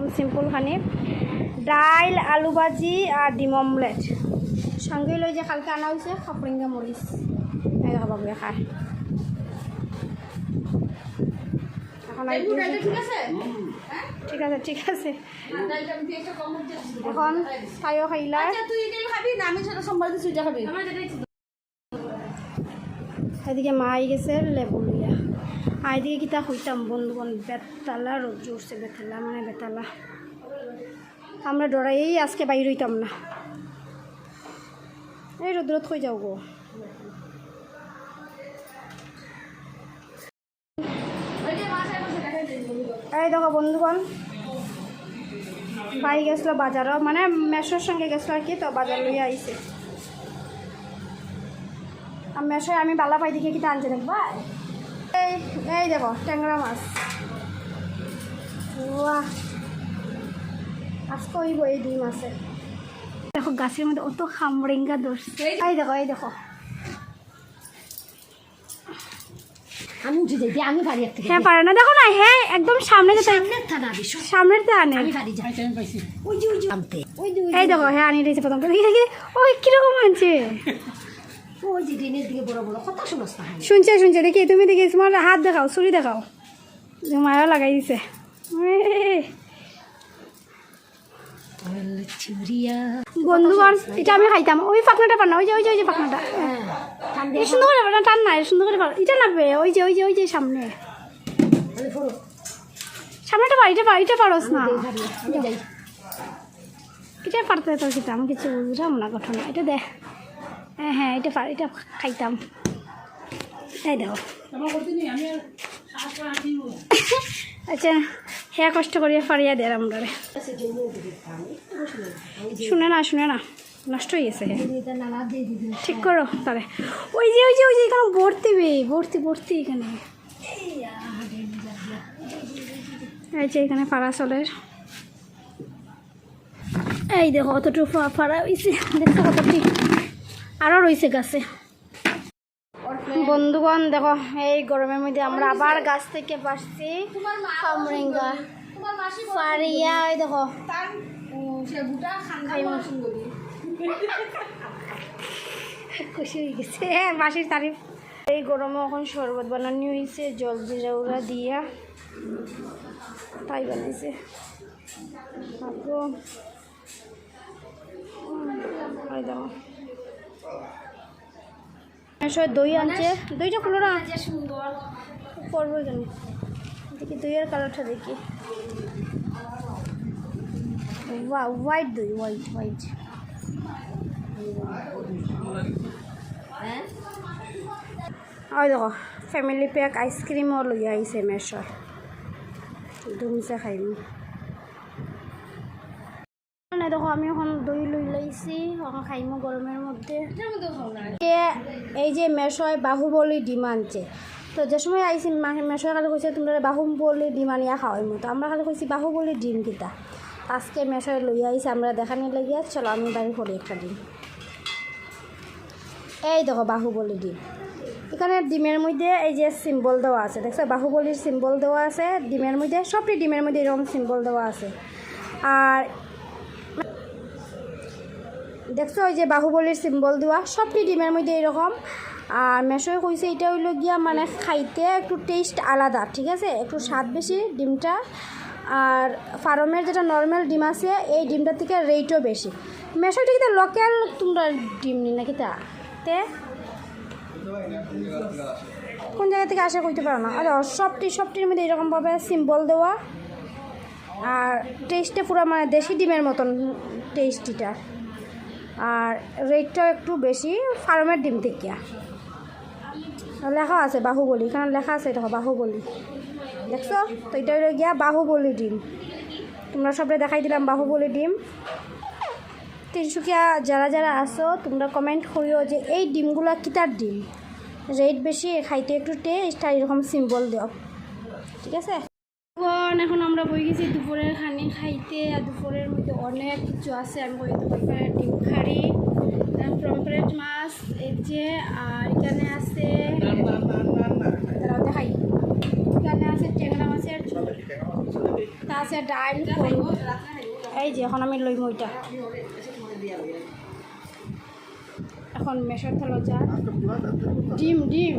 Simple খানি ডাইল আলু ভাজি আর ডিম অমলেট সঙ্গে লই যে কালকে আনা হয়েছে খাপড়িঙ্গা মরিচ বাবুয়ে খায়। ঠিক আছে? ঠিক আছে এখন খাইলা। এদিকে মা আই গেছে লেবু আর এদিকে কিতা হইতাম? বন্ধুগণ বেতালা, রোদ জোরছে বেতালা মানে বেতালা। আমরা ডরাই আজকে বাইর হইতাম না। এই রোদ্রত হয়ে যাও গো। এই দেখো বন্ধুগণ, ভাই গেছিল বাজারও মানে মেশোর সঙ্গে গেছিল আর কি, তো বাজার লইয়া আইছে। মেশোয় আমি বালা পাই দেখে কিটা আনছে দেখবা এই এই দেখো ট্যাংরা মাছ। বাহ আজকে ওই এই দুই মাসে দেখো গাছের মধ্যে অত খামরেঙ্গা ধরছে। এই দেখো এই দেখো। আমি উঠে যাই আমি বাড়ি এক হ্যাঁ পারে না। দেখো না হ্যাঁ একদম সামনে যেতে সামনের থানা সামনের তে আনে আমি বাড়ি যাই। ওই যে ওই যে আনতে ওই যে। ওই এই দেখো হ্যাঁ আনি দিয়েছে প্রথম দেখি দেখি। ওই কীরকম আনছে? ওই যে ড্রেনের দিকে বড় বড় কথা শুনস না শুনছে শুনছে দেখি তুমি দেখি তোমার হাত দেখাও ছুরি দেখাও। মায়া লাগাই দিছে। এটা আমি খাইতাম। ওই পাখনাটা ওই যে ওই যে ওই যে পাখনাটা হ্যাঁ সুন্দর করে টান সুন্দর করে এটা ওই যে ওই যে ওই যে সামনে। সামনেটা পার এটা পার এটা পারস না। এটা পারতে আমি কিছু বুঝলাম না ঘটনা। এটা দে। হ্যাঁ হ্যাঁ এটা এটা খাইতাম। তাই দেখো। আচ্ছা হ্যাঁ কষ্ট করিয়া ফারিয়া দেয় আমরা। শুনে না শুনে না, নষ্ট হয়ে গেছে ঠিক করো তাহলে। ওই যে ওই যে ওই যে, এখানে ভর্তি বে, ভর্তি ভর্তি এখানে। এই যে, এখানে পাড়াচলের এই দেখো, অতটুকু ফাড়া হয়েছে দেখছ কতটি আরও রয়েছে গাছে। বন্ধুগণ দেখো এই গরমের মধ্যে আমরা আবার গাছ থেকে পারছি কামরেঙ্গা পারিয়া ওই দেখো। খুশি হয়ে গেছে। হ্যাঁ বাসির তারিফ। এই গরমে এখন শরবত বানানো হয়েছে জল জিরাউরা দিয়া। তাই বানাইছে। তারপর দেখো। সবাই দই আনছে। দইটা খুলো না। করব কেন দেখি দইয়ের কালারটা দেখি। হোয়াইট দই হোয়াইট হোয়াইট। হ্যাঁ? ওই দেখো ফ্যামিলি প্যাক আইসক্রিমও লই আইছে মেশর। দুমছে খাইম না দেখো আমি এখন দই লই এখন খাইমো গরমের মধ্যে। এই যে মেশয় বাহুবলী ডিম আনছে তো যে সময় আইসি মেশয় খালি কইছে তোমরা বাহুবলী ডিম আনিয়া খাওয়াই মতো আমরা খালি কইছি বাহুবলী ডিম কিতা? আজকে মেশয় লই আইছে আমরা দেখানি লাগিয়া চলো আমি বাড়ি করি একটা ডিম। এই দেখো বাহুবলী ডিম। এখানে ডিমের মধ্যে এই যে সিম্বল দেওয়া আছে দেখছ? বাহুবলীর সিম্বল দেওয়া আছে ডিমের মধ্যে সবটি ডিমের মধ্যে এরকম সিম্বল দেওয়া আছে। আর দেখছ ওই যে বাহুবলীর সিম্বল দেওয়া সবটি ডিমের মধ্যে এরকম আর মেশোয় কইছে, এটা হইল গিয়া মানে খাইতে একটু টেস্ট আলাদা, ঠিক আছে? একটু স্বাদ বেশি ডিমটা। আর ফার্মের যেটা নর্মাল ডিম আছে, এই ডিমটার থেকে রেটও বেশি। মেশোটা কিন্তু লোকাল তোমরা ডিম নি নাকি তা? তে? কোন জায়গা থেকে আসে কইতে পারো না। আর, সবটি সবটির মধ্যে এরকমভাবে সিম্বল দেওয়া। আর টেস্টে পুরো মানে দেশি ডিমের মতন টেস্টিটা আর রেটটাও একটু বেশি, ফার্মের ডিম থেকে লেখা আছে বাহুবলি, এখানে লেখা আছে দেখো বাহুবলি। দেখছ? তো এটা গিয়া বাহুবলি ডিম। তোমরা সবটা দেখাই দিলাম বাহুবলি ডিম। তিনসুকিয়া যারা যারা আসো তোমরা কমেন্ট করিও যে এই ডিমগুলো কিতার ডিম? রেট বেশি, খাইতে একটু টেস্ট আর এরকম সিম্বল দিও। ঠিক আছে? এখন এখন আমরা বই গেছি, দুপুরের খানি খাইতে, আর দুপুরের মধ্যে অনেক কিছু আছে। আমি বই তোমার ডিম খাড়ি পম্পলেট মাছ, এই যে, আর এখানে আছে দেখাই এখানে আছে ট্যাংরা মাছের তা আছে ডাল এই যে, এখন আমি লইম ওইটা এখন মেশর থালো যা। ডিম ডিম।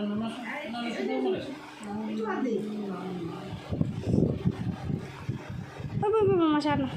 Apa apa mama sana?